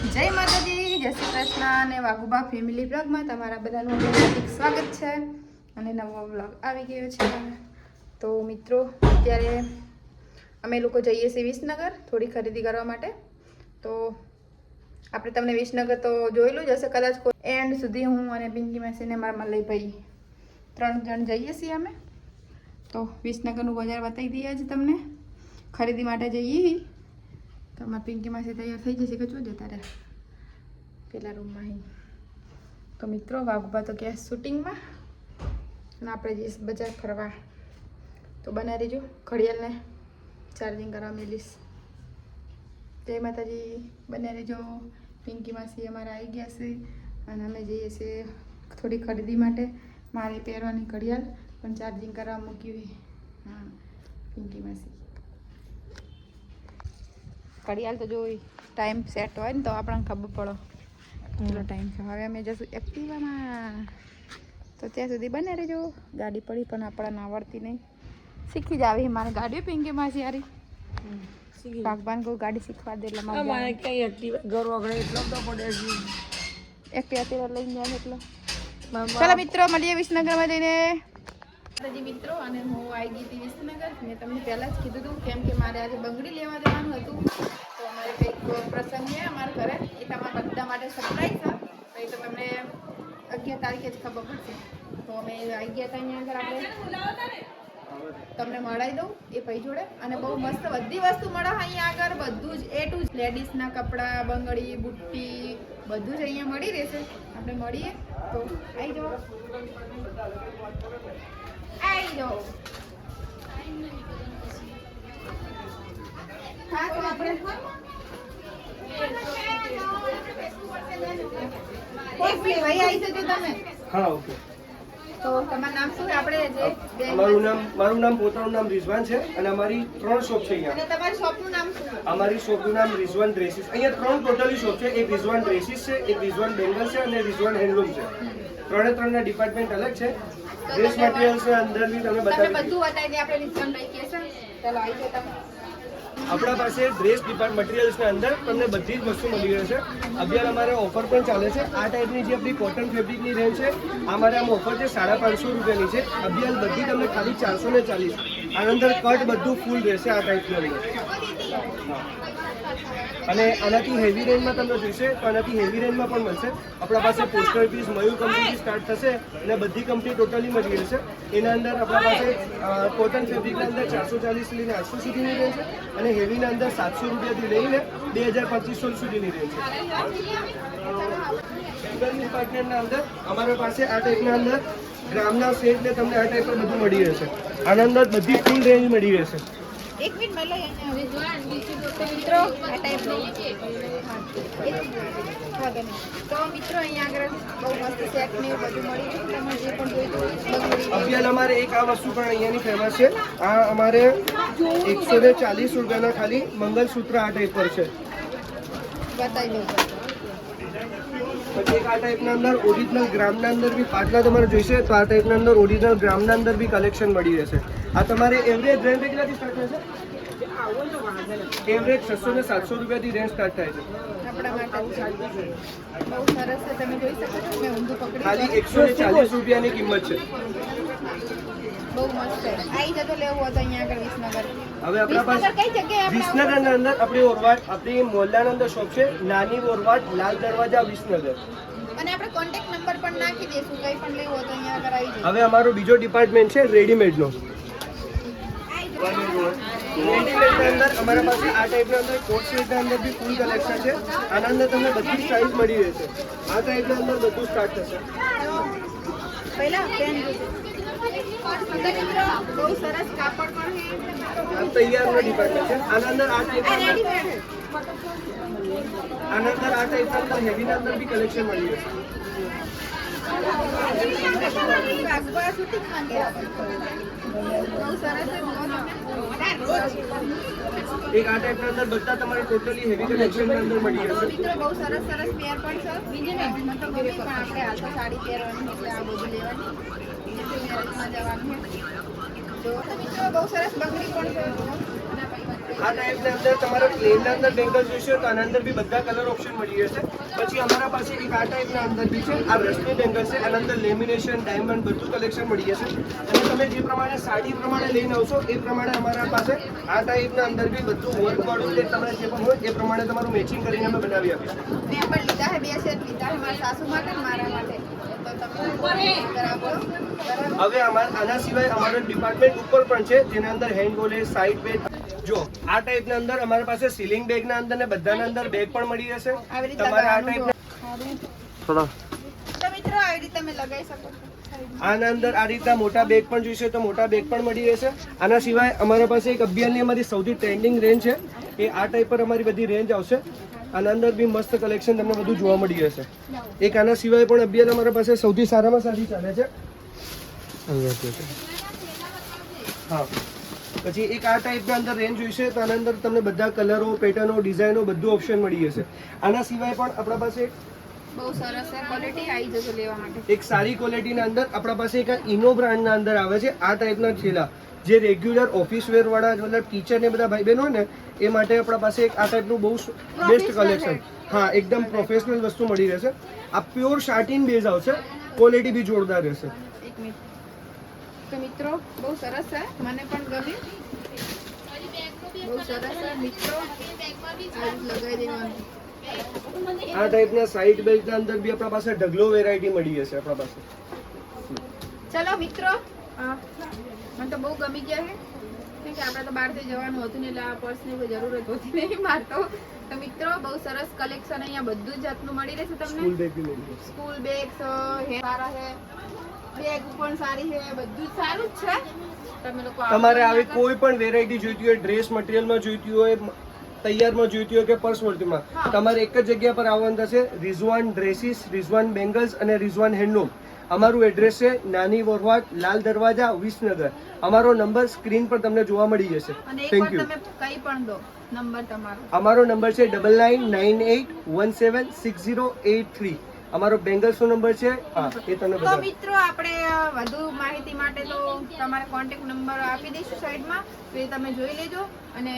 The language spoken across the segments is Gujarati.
જય માતાજી, જય શ્રી કૃષ્ણ અને વાઘુબા ફેમિલી બ્લોગમાં તમારા બધાનું હાર્દિક સ્વાગત છે અને નવો બ્લોગ આવી ગયો છે તો મિત્રો, અત્યારે અમે લોકો જઈએ છીએ વિસનગર થોડી ખરીદી કરવા માટે. તો આપણે તમને વિસનગર તો જોયેલું જ હશે કદાચ એન્ડ સુધી હું અને પિંકી મેસીને મારા મલય ભાઈ ત્રણ જણ જઈએ છીએ અમે. તો વિસનગરનું બજાર બતાવી દઈએ આજે તમને. ખરીદી માટે જઈએ. તો અમારા પિંકી માસી તૈયાર થઈ જશે કે જો જતા રહે પેલા રૂમમાં તો મિત્રો વાઘુબા તો ગયા શૂટિંગમાં અને આપણે જઈશ બજાર ફરવા તો બના રહેજો ઘડિયાળને ચાર્જિંગ કરવા મેલીશ જય માતાજી બનાવી રહેજો પિંકી માસી અમારા આવી ગયા છે અને અમે જઈએ છીએ થોડી ખરીદી માટે મારે પહેરવાની ઘડિયાળ પણ ચાર્જિંગ કરવા મૂકી હોય હા પિંકી માસી ઘડિયાળ તો જોઈ ટાઈમ સેટ હોય ને તો આપણને ખબર પડે કેટલો ટાઈમ છે. હવે અમે જશું એક્ટિવામાં. તો ત્યાં સુધી બને રહેજો. ગાડી પડી પણ આપણને આવડતી નહીં. શીખી જ આવી મારે ગાડીઓ પીંગે માસી યારી ભગવાન કહું ગાડી શીખવા દે એટલે મારે કઈ એક્ટિવા ઘર એટલો તો પડે છે. એક્ટિવા લઈને જાય એટલો. ચાલો મિત્રો મળીએ વિસનગરમાં જઈને. માતાજી મિત્રો, અને હું આવી ગઈ હતી વિસનગર. મેં તમને પહેલાં જ કીધું હતું કેમ કે મારે આજે બંગડી લેવા જવાનું હતું. તો અમારે કંઈક પ્રસંગ છે અમારા ઘરે. એ તમારા બધા માટે સરપ્રાઈઝ એ તો તમને અગિયાર તારીખે જ ખબર પડશે. તો અમે આવી ગયા હતા અહીંયા આગળ આપણે તમને મળાવી દઉં એ ભાઈ જોડે. અને બહુ મસ્ત બધી વસ્તુ મળે અહીંયા આગળ. બધું જ એ ટુ જ લેડીઝના કપડાં, બંગડી, બુટ્ટી, બધું જ અહીંયા મળી રહેશે. આપણે મળીએ. તો આવી જાઓ. આવી જાઓ હા તો આપણે હા ઓકે. તમારું નામ શું આપણે જે અમારું નામ મારું નામ પોતાનું નામ રિઝવાન છે અને અમારી ત્રણ શોપ છે અહીંયા. અને તમારી શોપનું નામ શું અમારી શોપનું નામ રિઝવાન ડ્રેસીસ. અહીંયા ત્રણ ટોટલી શોપ છે. એક રિઝવાન ડ્રેસીસ છે એક રિઝવાન બેંગલ છે અને રિઝવાન હેન્ડલૂમ છે. ત્રણે ત્રણના ડિપાર્ટમેન્ટ અલગ છે. ડ્રેસ મટીરિયલ્સ અંદર બી તમે બતાવી બધું બતાવી દે આપણે લઈ કે છે ચાલો આવી જાઓ તમે. આપણા પાસે ડ્રેસ ડિપાર્ટ મટીરિયલ્સની અંદર તમને બધી જ વસ્તુ મળી રહેશે. અત્યારે અમારે ઓફર પણ ચાલે છે. આ ટાઈપની જે આપણી કોટન ફેબ્રિકની રેન્જ છે આ મારે આમ ઓફર છે સાડા પાંચસો રૂપિયાની છે. અભિયાન બધી તમને ખાલી ચારસો ને ચાલીસ. આના અંદર કટ બધું ફૂલ રહેશે આ ટાઈપનું અંદર. અને આનાથી હેવી રેન્જમાં તમને જોઈશે, તો આનાથી હેવી રેન્જમાં પણ મળશે. આપણા પાસે પોસ્ટર પીસ મયુ કંપનીથી સ્ટાર્ટ થશે અને બધી કંપની ટોટલી મળી રહેશે. એના અંદર આપણા પાસે કોટન ફેબ્રિકના અંદર ચારસો ચાલીસ લઈને આઠસો સુધીની રેન્જ છે અને હેવીના અંદર સાતસો રૂપિયાથી લઈને બે હજાર પચીસો સુધીની રેન્જ છે. ડિપાર્ટમેન્ટના અંદર અમારા પાસે આ ટાઈપના અંદર ગ્રામના ને તમને આ ટાઈપ પર બધું મળી રહેશે. આના અંદર બધી ફૂલ રેન્જ મળી રહેશે. એક મિનિટ મળો મિત્રો આ ટાઈપનું. અભિયાન અમારે એક આ વસ્તુ પણ અહીંયાની ફેમસ છે. આ અમારે એકસો ને ચાલીસ રૂપિયાના ખાલી મંગલસૂત્ર આ ટાઈપ પર છે. બતાવી પછી એક આ ટાઈપના અંદર ઓરિજિનલ ગ્રામના અંદર બી પાટલા તમારે જોઈશે તો આ ટાઈપના અંદર ઓરિજિનલ ગ્રામના અંદર બી કલેક્શન મળી રહેશે. આ તમારે એવરેજ રેન્જ કેટલાથી સ્ટાર્ટ થશે એવરેજ છસો ને સાતસો રૂપિયાથી રેન્જ સ્ટાર્ટ થાય છે. ખાલી એકસો ને ચાલીસ રૂપિયાની કિંમત છે. બહુ મસ્ત છે. આવી જતો લેવું હોય અહીંયા આગળ વિસનગર. હવે આપણા પાસે કઈ જગ્યાએ આપણે વિસનગરના અંદર આપણી ઓરવાડ આપણી મોહલ્લાના અંદર શોપ છે નાની ઓરવાડ લાલ દરવાજા વિસનગર. અને આપણે કોન્ટેક્ટ નંબર પણ નાખી દઈશું કંઈ પણ લેવું તો અહીંયા આગળ આવી જઈએ હવે અમારો બીજો ડિપાર્ટમેન્ટ છે રેડીમેડનો નો. અંદર અમારા પાસે આ ટાઈપના અંદર કોટ સેટના અંદર બી ફૂલ કલેક્શન છે. આના અંદર તમને બધી સાઇઝ મળી રહેશે. આ ટાઈપના અંદર બધું સ્ટાર્ટ થશે. પહેલા પેન જોજો. તો મિત્રો બહુ સરસ કાપડ પણ છે આ તૈયારનો ડિપાર્ટમેન્ટ છે આના અંદર આ ટાઈપના આ અંદર રેડીમેડ આના અંદર આ ટાઈપના અંદર હેવીના અંદર બી કલેક્શન મળી રહેશે એક આ ટાઈપના અંદર બધા તમારે ટોટલી હેવી કલેક્શનના અંદર મળી જશે. મિત્રો બહુ સરસ સરસ પેર પણ છે. બીજી ને મતલબ ગમે પણ આપણે હાલ તો સાડી પહેરવાની એટલે આ બધું લેવાની. મેરેજમાં જવાનું છે. તો મિત્રો બહુ સરસ બંગડી પણ છે આ ટાઈપના અંદર તમારે પ્લેનના અંદર બેંગલ જોઈશે તો આના અંદર બી બધા કલર ઓપ્શન મળી જશે પછી અમારા પાસે એક આ ટાઈપના અંદર બી છે આ રશ્મિ બેંગલ છે આના અંદર લેમિનેશન ડાયમંડ બધું કલેક્શન મળી જશે અને તમે જે પ્રમાણે સાડી પ્રમાણે લઈને આવશો એ પ્રમાણે અમારા પાસે આ ટાઈપના અંદર બી બધું વર્ક જે તમારે જે પણ હોય એ પ્રમાણે તમારું મેચિંગ કરીને અમે બનાવી આપીએ મેં પણ લીધા બે સેટ લીધા મારા સાસુ માટે મારા માટે. હવે અમારા આના સિવાય અમારો ડિપાર્ટમેન્ટ ઉપર પણ છે જેના અંદર હેન્ડ ગોલે સાઈડ બેગ જો આ ટાઈપના અંદર અમારા પાસે સીલિંગ બેગના અંદર ને બધાના અંદર બેગ પણ મળી જશે તમારે આ ટાઈપ ટાઈપના થોડા. તો મિત્રો આવી રીતે તમે લગાવી શકો આના અંદર આ રીતના મોટા બેગ પણ જોઈશે તો મોટા બેગ પણ મળી રહેશે. આના સિવાય અમારા પાસે એક અભિયાનની અમારી સૌથી ટ્રેન્ડિંગ રેન્જ છે. એ આ ટાઈપ પર અમારી બધી રેન્જ આવશે. આના અંદર બી મસ્ત કલેક્શન તમને બધું જોવા મળી જશે એક આના સિવાય પણ અભિયાન અમારા પાસે સૌથી સારામાં સારી ચાલે છે. હા. પછી એક આ ટાઈપના અંદર રેન્જ જોઈશે તો આના અંદર તમને બધા કલરો પેટર્નો ડિઝાઇનો બધું ઓપ્શન મળી જશે. આના સિવાય પણ આપણા પાસે એક બહુ સરસ ક્વોલિટી આવી જશે લેવા માટે. એક સારી ક્વોલિટીના અંદર આપણા પાસે એક ઇનો બ્રાન્ડના અંદર આવે છે. આ ટાઈપના છેલા જે રેગ્યુલર ઓફિસ વેર વાળા મતલબ ટીચર ને બધા ભાઈ બહેનો હોય ને એ માટે આપણા પાસે એક આ ટાઈપનું બહુ બેસ્ટ કલેક્શન હા એકદમ પ્રોફેશનલ વસ્તુ મળી રહેશે. આ પ્યોર શાર્ટિન બેઝ આવશે. ક્વોલિટી બી જોરદાર રહેશે. એક મિનિટ તો મિત્રો બહુ સરસ છે. મને પણ ગમ્યું. બહુ સરસ છે. મિત્રો આ લગાવી દેવાનું. આ ટાઈપના સાઈડ બેલ્ટના અંદર બી આપણા પાસે ઢગલો વેરાયટી મળી જશે આપણા પાસે. ચલો મિત્રો. મને તો બહુ ગમી ગયા છે. કેમ કે આપણે તો બહારથી જવાનું હતું ને એટલે આ પર્સની કોઈ જરૂરત હોતી નહીં. મારતો તો મિત્રો બહુ સરસ કલેક્શન અહીંયા બધું જ જાતનું મળી રહેશે તમને. સ્કૂલ બેગ્સ સારા છે બેગ પણ સારી છે બધું જ સારું જ છે. તમે તમારે આવી કોઈ પણ વેરાયટી જોઈતી હોય ડ્રેસ મટીરિયલમાં જોઈતી હોય તૈયારમાં જોઈતી હોય કે પર્સ વર્તીમાં તમારે એક જ જગ્યા પર આવવાનું થશે. રિઝવાન ડ્રેસીસ રિઝવાન બેંગલ્સ અને રિઝવાન હેન્ડલૂમ અમારું એડ્રેસ છે નાની વરવાડ લાલ દરવાજા વિસનગર. અમારો નંબર સ્ક્રીન પર તમને જોવા મળી જશે. થેન્ક યુ કઈ પણ દો નંબર તમારો. અમારો નંબર છે double nine nine eight one seven six zero eight three અમારો બેંગલ્સનો નંબર છે? હા એ તમને તો બતાવો. મિત્રો આપણે વધુ માહિતી માટે તો તમારે કોન્ટેક્ટ નંબર આપી દઈશું સાઈડમાં તો એ તમે જોઈ લેજો. અને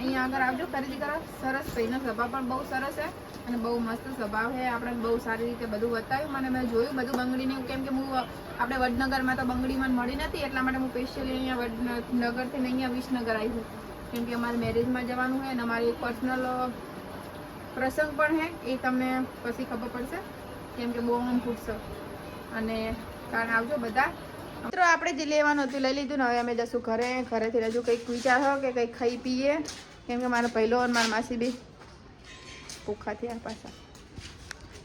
અહીંયા આગળ આવજો, ખરીદી કરો. સરસ ભાઈનો સ્વભાવ પણ બહુ સરસ છે અને બહુ મસ્ત સ્વભાવ છે. આપણે બહુ સારી રીતે બધું બતાવ્યું. મને મેં જોયું બધું બંગડીનું કેમ કે હું, આપણે વડનગરમાં તો બંગડી મને મળી નથી, એટલા માટે હું સ્પેશિયલી અહીંયા વડનગરથી અહીંયા વિસનગર આવી છું. કેમ કે અમારે મેરેજમાં જવાનું હોય અને અમારી પર્સનલ પ્રસંગ પણ છે. એ તમને પછી ખબર પડશે કેમ કે બહુ આમ ફૂટશે અને કારણ આવજો બધા. મિત્રો, આપણે જે લેવાનું હતું લઈ લીધું ને, હવે અમે જશું ઘરે. ઘરેથી હજુ કંઈક વિચારો કે કંઈક ખાઈ પીએ. કેમ કે મારો પહેલો અને મારા માસી બી ભૂખા થયા પાછા.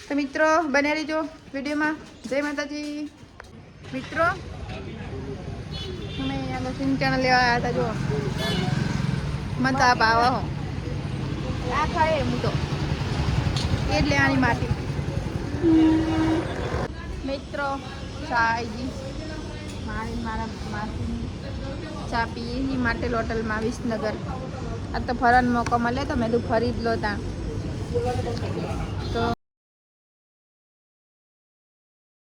તો મિત્રો બને રહીજો વિડીયોમાં. જય માતાજી. મિત્રો અમે અહીંયા સિંચણ લેવા આવ્યા હતા જો મતા પાવા હો આ ખાય હું તો. એ જ લેવાની માટી. મિત્રો ચાયજી મારી, મારા માસી ચા પીએ માટે હોટલમાં વિસનગર. આ તો ફરવાનો મોકો મળે તો મેં તું ફરી જ લો ત્યાં. તો